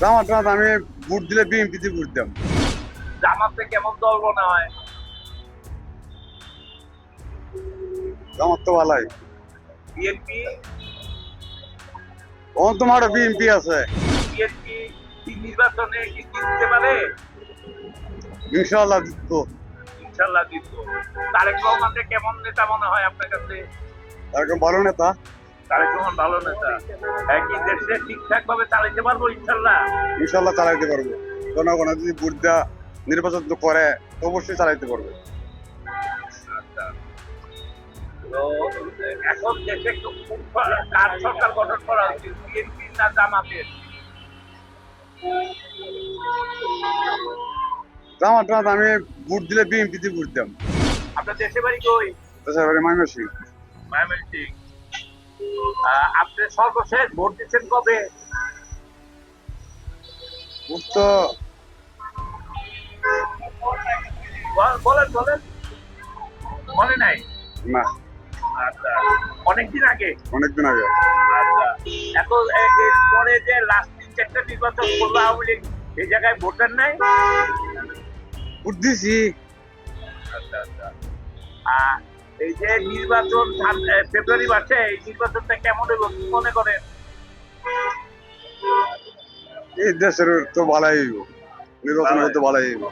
জামাত আমি ভোট দিলে বিএনপিতে ভোট দিতাম জামাতে কেমন দল মনে হয়? জামাত তো ভালোই। বিএনপি তোমার বিএনপি আছে। বিএনপি কি নির্বাচনে কি জিততে পারে? ইনশাল্লাহ তো ইনশাল্লাহ জিতবো। তারেক রহমানকে কেমন নেতা মনে হয় আপনার কাছে? এরকম ভালো নেতা। তারেক রহমান ভালো নেতা। কি দেশে ঠিকঠাক ভাবে চালাইতে পারব ইনশাল্লাহ? ইনশাল্লাহ চালাইতে পারব। জনগণ যদি ভোট দেওয়া নির্বাচন তো করে অবশ্যই চালাইতে পারবে। আচ্ছা। তো এখন দেশে কার সরকার গঠন করা উচিত বিএনপি না জামাতের? জামাত আমি ভোট দিলে বিএনপিতে ভোট আপনার দেশে বাড়ি কই? তাছাড়া মাইনসিং ময়মনসিং আহ, আপনি সর্বশেষ ভোট দিচ্ছেন কবে? তো বল- বলেন বলেন। মনে নাই? না। আচ্ছা। অনেকদিন আগে? অনেকদিন আগে। আচ্ছা। এখন পরে যে লাস্ট তিন চারটা নির্বাচন করল আওয়ামী লীগ এই জায়গায় ভোটার নাই? ভোট দিছি। আচ্ছা আচ্ছা। আহ, এই যে নির্বাচন ফেব্রুয়ারি মাসে এই নির্বাচনটা কেমন হইব, কি মনে করেন? এই দেশের তো ভালোই হইব। নির্বাচন হয়তো তো ভালোই হইব।